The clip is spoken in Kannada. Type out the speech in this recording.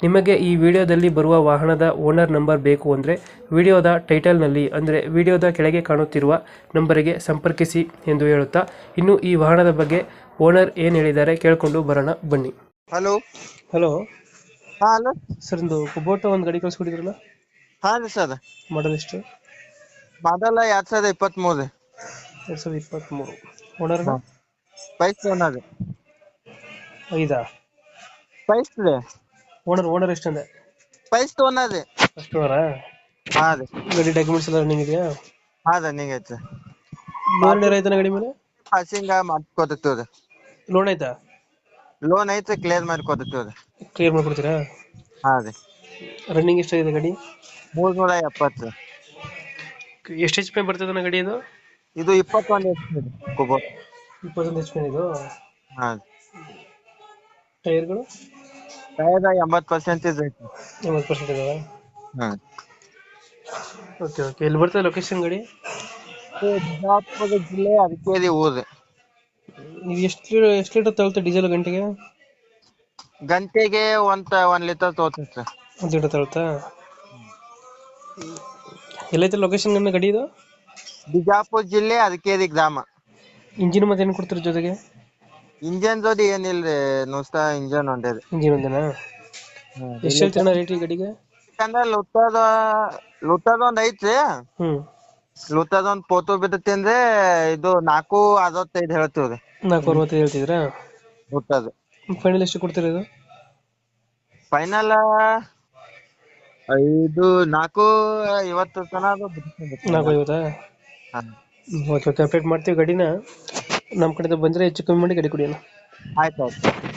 ನಿಮಗೆ ಈ ವಿಡಿಯೋದಲ್ಲಿ ಬರುವ ವಾಹನದ ಓನರ್ ನಂಬರ್ ಬೇಕು ಅಂದರೆ ವಿಡಿಯೋದ ಟೈಟಲ್ನಲ್ಲಿ ಅಂದರೆ ವಿಡಿಯೋದ ಕೆಳಗೆ ಕಾಣುತ್ತಿರುವ ನಂಬರಿಗೆ ಸಂಪರ್ಕಿಸಿ ಎಂದು ಹೇಳುತ್ತಾ ಇನ್ನು ಈ ವಾಹನದ ಬಗ್ಗೆ ಓನರ್ ಏನು ಹೇಳಿದ್ದಾರೆ ಕೇಳಿಕೊಂಡು ಬರೋಣ ಬನ್ನಿ. ಹಲೋ. ಹಲೋ. ಹಾ ಹಲೋ ಸರ್ ಒಂದು ಕುಬೋಟ ಒಂದು ಗಾಡಿ ಕಳಿಸ್ಕೊಟ್ಟಿದ್ರಲ್ಲ ಹಾ ರೀ ಸರ್. ಮಾಡಲ್ ಎಷ್ಟು? ಮಾಡಲ್ಲ ಎರಡ್ ಸಾವಿರದ ಇಪ್ಪತ್ತ್ ಮೂರು ಎರಡು ಸಾವಿರದ ಇಪ್ಪತ್ತ್ಮೂರು ಓನರ್ ಪೈಸ್ ಓನರ್ ಐದಾ? ಪೈಸ್ ರೀ ಓನರ್ ಓನರ್ ಎಷ್ಟಂದೆ? ಫಸ್ಟ್ ಓನರ್ ಅದೆ. ಫಸ್ಟ್ ಓನರ್ ಹಾ ರೀ ಗಾಡಿ ಡಾಕ್ಯುಮೆಂಟ್ಸ್ ಎಲ್ಲ ರನ್ನಿಂಗ್ ಇದೆಯಾ? ಹಾ ರನ್ನಿಂಗ್ ಐತೆ. ಲೋನ್ ಏನಾರ ಐತನ ಗಾಡಿ ಮೇಲೆ? ಪಾಸಿಂಗ್ ಮಾಡ್ಕೊತೀವಿ ರೀ ಲೋನ್ ಐತಾ? ಲೋನ್ ಐತೆ ಕ್ಲಿಯರ್ ಮಾಡ್ಕೊತೀವಿ ರೀ ಕ್ಲಿಯರ್ ಮಾಡ್ಕೊಡ್ತೀರಾ? ಹಾ ರೀ ರನ್ನಿಂಗ್ ಎಷ್ಟಾಗಿದೆ ಗಾಡಿ? ಮೂರ್ನೂರ ಎಪ್ಪತ್ತು. ಎಷ್ಟು ಎಚ್ ಪಿ ಬರ್ತದೆ ಗಾಡಿ ಇದು? ಇದು ಇಪ್ಪತ್ತೊಂದು ಎಚ್ ಪಿ ಕುಬೋ ಇಪ್ಪತ್ತೊಂದು ಎಚ್ ಪಿ ಇದು? ಹಾ ಟೈರ್ಗಳು ಟೈರ್ ಎಂಬತ್ತು ಪರ್ಸೆಂಟೇಜ್ ಐತಿ ಎಂಬತ್ತು ಪರ್ಸೆಂಟ್ ಇದಾವೆ ಹಾ. ಓಕೆ ಓಕೆ ಎಲ್ಲಿ ಬರ್ತದೆ ಲೊಕೇಶನ್ ಗಡಿ? ಬಿಜಾಪುರ ಜಿಲ್ಲೆ ಅರಕೇರಿ ಊರು. ನೀವು ಎಷ್ಟು ಎಷ್ಟು ಲೀಟರ್ ತಗೊಳ್ತಾ ಡೀಸೆಲ್ ಗಂಟೆಗೆ? ಗಂಟೆಗೆ ಒಂದ್ ಒಂದ್ ಲೀಟರ್ ತಗೋತೀನಿ ಸರ್. ಒಂದು ಲೀಟರ್ ತಗೊಳ್ತಾ? ಎಲ್ಲೈತೆ ಲೊಕೇಶನ್ ನಿಮ್ಮ ಗಾಡಿ ಇದು? ಬಿಜಾಪುರ ಜಿಲ್ಲೆ ಅರಕೇರಿ ಗ್ರಾಮ. ಇಂಜಿನ್ ಮತ್ತೆ ಏನು ಕೊಡ್ತೀರ ಜೊತೆಗೆ? ಇಂಜನ್ ಜೋಡಿ ಏನಿಲ್ರಿ ನುಸ್ತಾ ಇಂಜನ್ ಒಂದೇ ರೀ ಇಂಜಿನ್ ಒಂದೇನಾ ಎಷ್ಟು ಹೇಳ್ತೀರಣ್ಣ ರೇಟ್ ಈ ಗಡಿಗೆ? ಯಾಕಂದ್ರ ಲುತ್ತದ ಲುತ್ತದ ಒಂದ್ ಐತ್ರಿ. ಹ್ಮ್. ಲುಟ್ಟದ ಒಂದ್ ಪೋತು ಇದು ನಾಲ್ಕು ಅರವತ್ತೈದ್ ಹೇಳ್ತೀವ್ರಿ. ನಾಲ್ಕು ಅರವತ್ತೈದು ಹೇಳ್ತಿದ್ರಾ ಲುತ್ತದ ಫೈನಲ್ ಎಷ್ಟು ಕೊಡ್ತೀರಾ ಇದು? ಫೈನಲ್ ಐದು ನಾಲ್ಕು ಇವತ್ತು ತನ ಅದು. ನಾಲ್ಕು ಐವತ್ತಾ? ಹಾ. Okay okay. ಅಪ್ಡೇಟ್ ಮಾಡ್ತೀವಿ ಗಾಡಿನ. ನಮ್ಮ ಕಡೆಯಿಂದ ಬಂದ್ರೆ ಹೆಚ್ಚು ಕಮ್ಮಿ ಮಾಡಿ ಗಾಡಿ ಕೊಡಿ ಅಣ್ಣ. ಆಯ್ತ್ ಆಯ್ತು.